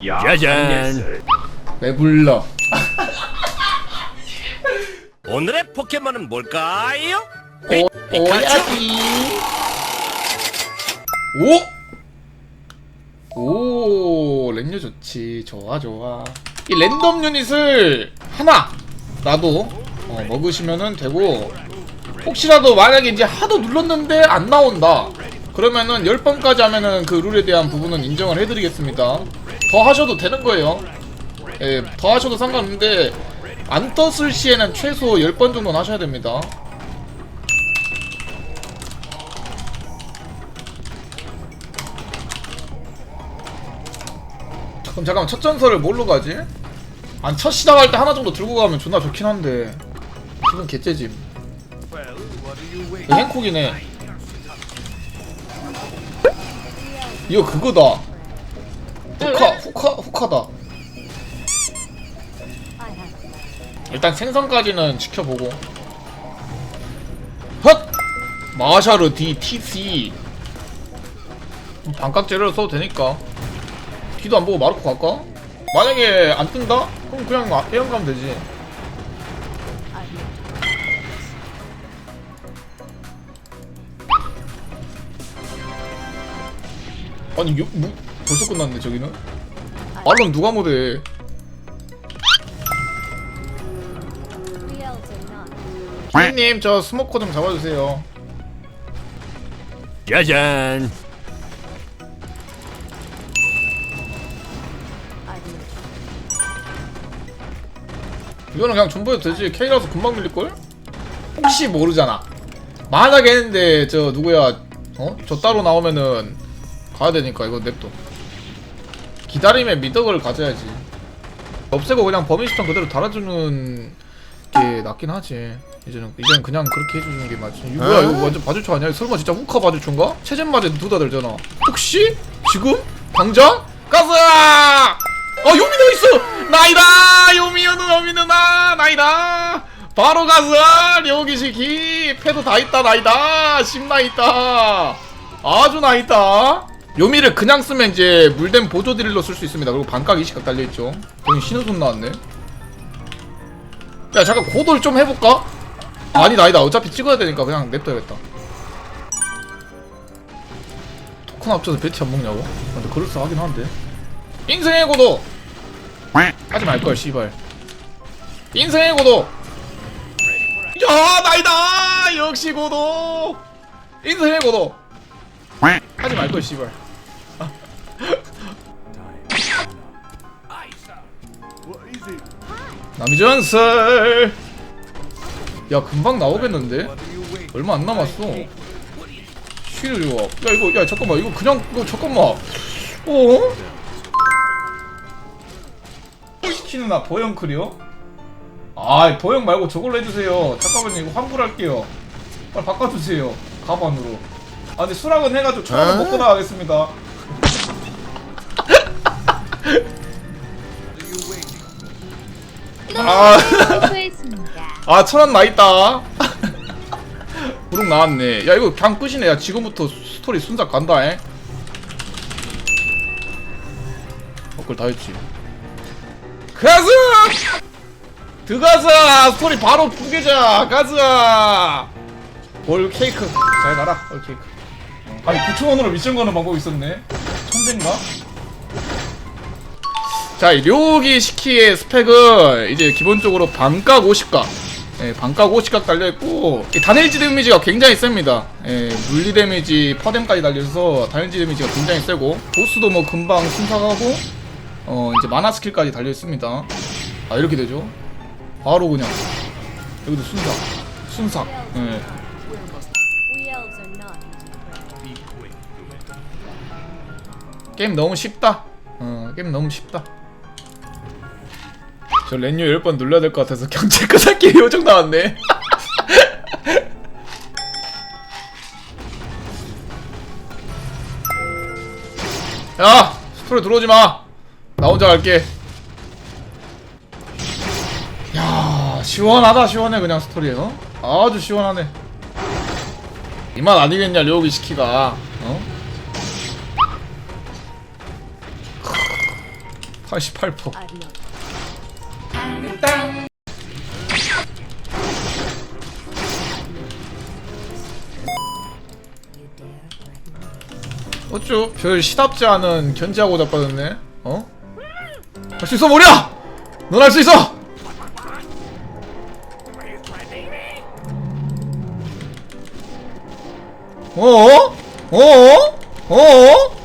짜잔. 왜 불러? 오늘의 포켓몬은 뭘까요? 오, 오야지. 오! 오, 랜녀 좋지. 좋아, 좋아. 이 랜덤 유닛을 하나 나도 어, 먹으시면은 되고 혹시라도 만약에 이제 하도 눌렀는데 안 나온다. 그러면은 10번까지 하면은 그 룰에 대한 부분은 인정을 해드리겠습니다. 더 하셔도 되는 거예요. 예, 더 하셔도 상관없는데 안 떴을 시에는 최소 10번 정도는 하셔야 됩니다. 그럼 잠깐만 첫 전설을 뭘로 가지? 아니 첫 시작할 때 하나 정도 들고 가면 존나 좋긴 한데 지금 개째짐 이거 행콕이네 이거 그거다 후카 후카 후카다 일단 생선까지는 지켜보고 헛! 마샤르 DTC 반깍 재료를 써도 되니까 뒤도 안 보고 마르코 갈까? 만약에 안 뜬다? 그럼 그냥 아- 해영 가면 되지 아니 요, 뭐, 벌써 끝났네 저기는 말론 누가 못해 피디님 저 스모커 좀 잡아주세요 짜잔. 이거는 그냥 존버해도 되지 K라서 금방 밀릴걸? 혹시 모르잖아 만약에 했는데 저 누구야 어? 저 따로 나오면은 가야 되니까 이거 냅둬 기다림에 미덕을 가져야지 없애고 그냥 범위시턴 그대로 달아주는 게 낫긴 하지 이제는 이제는 그냥 그렇게 해주는 게 맞지 이거 뭐야 이거 완전 바주초 아니야 설마 진짜 후카 바주초인가? 체젠 맞에 두다 들잖아 혹시? 지금? 당장? 가자! 어 요미도 있어! 나이다! 요미요는 요미 누나! 나이다! 바로 가자! 료기시키! 패도 다 있다 나이다! 심나 있다! 아주 나있다! 요미를 그냥 쓰면 이제 물된 보조 딜로 쓸 수 있습니다. 그리고 반각 이시각 달려있죠. 여기 신호손 나왔네. 야 잠깐 고돌 좀 해볼까? 아니다 아니다 어차피 찍어야 되니까 그냥 냅둬야겠다. 토큰 합쳐서 배치 안 먹냐고? 아, 근데 그럴싸하긴 한데. 인생의 고도! 하지 말걸 씨발 인생의 고도 야 나이다 역시 고도 인생의 고도 하지 말걸 씨발 남전설 야 금방 나오겠는데? 얼마 안 남았어. 쉬를 이거. 야 이거 야 잠깐만. 이거 그냥 이거 잠깐만. 어? 시키는 나 보영 클리어? 아 보영 말고 저걸로 해주세요. 잠깐만요. 이거 환불할게요. 빨리 바꿔주세요. 가반으로. 아 근데 수락은 해가지고 천원 먹고 나가겠습니다 아. 아 천원 나있다. 부릉 나왔네. 야 이거 그냥 끝이네. 야 지금부터 스토리 순삭 간다 에? 어, 그걸 다 했지. 가자! 들어가자! 스토리 바로 부계자! 가자! 볼 케이크. 잘 가라 볼 케이크. 아니 9천원으로 미션 거는 방법이 있었네. 천재인가? 자, 이 료기 시키의 스펙은 이제 기본적으로 반각 50각, 예, 반각 50각 달려있고, 이 단일지 데미지가 굉장히 셉니다. 예, 물리 데미지, 퍼뎀까지 달려있어서 단일지 데미지가 굉장히 세고, 보스도 뭐 금방 순삭하고, 어, 이제 마나 스킬까지 달려있습니다. 아, 이렇게 되죠. 바로 그냥, 여기도 순삭, 순삭, 예. 게임 너무 쉽다. 어, 게임 너무 쉽다. 저 렌유 10번 눌러야 될 것 같아서 경찰 끝할게 요정 나왔네. 야! 스토리 들어오지 마! 나 혼자 갈게. 야, 시원하다, 시원해, 그냥 스토리, 어? 아주 시원하네. 이 맛 아니겠냐, 료기 시키가, 어? 88%. 어쭈? 별 시답지 않은 견제하고 자빠졌네. 어? 할 수 있어, 머리야! 넌할 수 있어! 어어? 어어? 어어?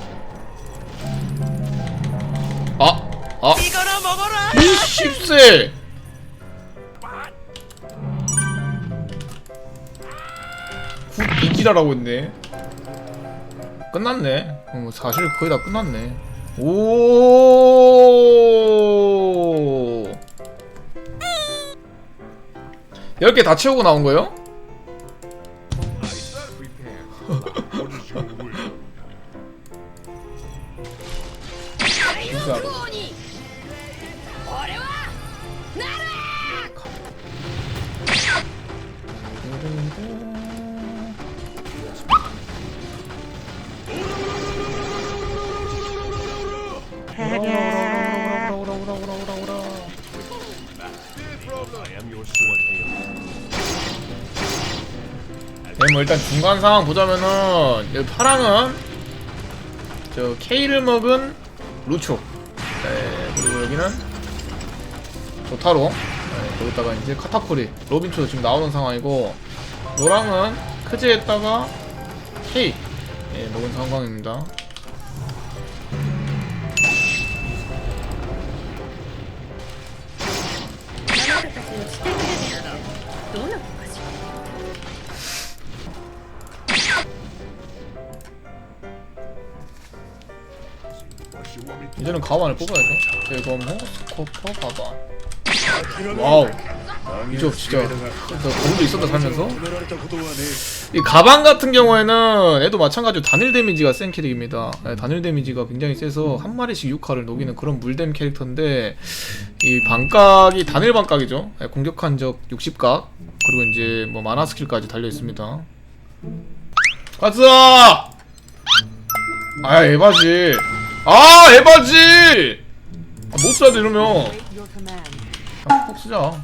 아, 아. 이거나 먹어라. 이 씹새! 굿 이기라라고 했네. 끝났네. 어, 사실 거의 다 끝났네. 오. 10개 다 채우고 나온 거예요? 네, 뭐 일단 중간 상황 보자면은 여기 파랑은 저 K를 먹은 루초. 네, 그리고 여기는 조타로. 네, 거기다가 이제 카타쿠리. 로빈초도 지금 나오는 상황이고 노랑은 크제에다가 K 예, 먹은 상황입니다 どうなのかしら 이제는 가반을 뽑아야죠 대검호 스코퍼 가반 와우 이조 진짜 저 거기도 있었다 살면서. 이 가방 같은 경우에는 얘도 마찬가지로 단일 데미지가 센 캐릭입니다. 네, 단일 데미지가 굉장히 세서 한 마리씩 6화를 녹이는 그런 물댐 캐릭터인데 이 반각이 단일 반각이죠. 네, 공격한 적 60각 그리고 이제 뭐 만화 스킬까지 달려 있습니다. 가자! 아 에바지. 아 에바지! 아, 못 써야 돼 이러면. 그냥 푹 쓰자.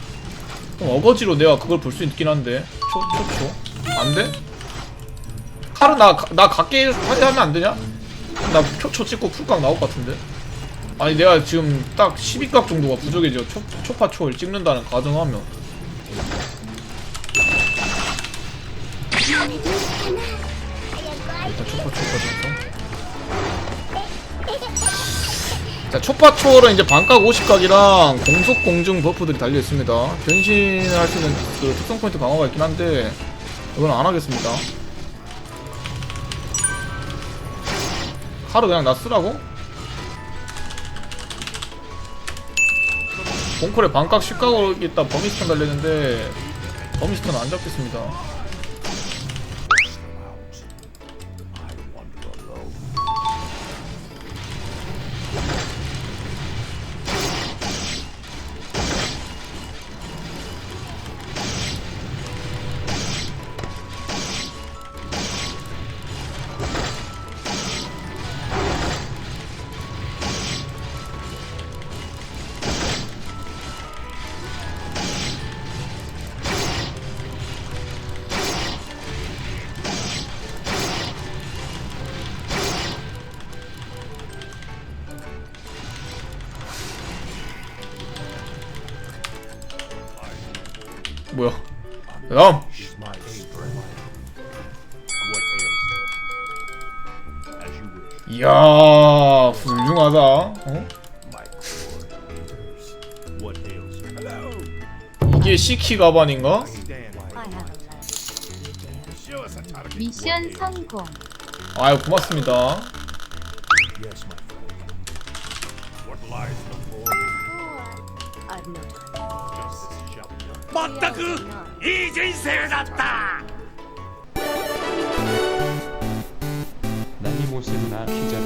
좀 어거지로 내가 그걸 볼 수 있긴 한데. 초초초? 안돼? 카르 나나 각게 하면 안 되냐? 나 표초 찍고 풀각 나올 것 같은데. 아니 내가 지금 딱 12각 정도가 부족해져 초, 초파 초를 찍는다는 가정하면. 일단 초파 초까지 자 초파초월은 이제 반각 50각이랑 공속 공중 버프들이 달려 있습니다. 변신을 할 수 있는 그 특성 포인트 강화가 있긴 한데 이건 안 하겠습니다. 하루 그냥 나 쓰라고? 봉콜에 반각 10각으로 있다 버미스턴 달렸는데 버미스턴 안 잡겠습니다. 다음. 이야 훌륭하다. 어? 이게 시키 가반인가? 미션 성공. 아유 고맙습니다. Have no time. 맞다 그 이제 세났다. 난이 모습이나 기절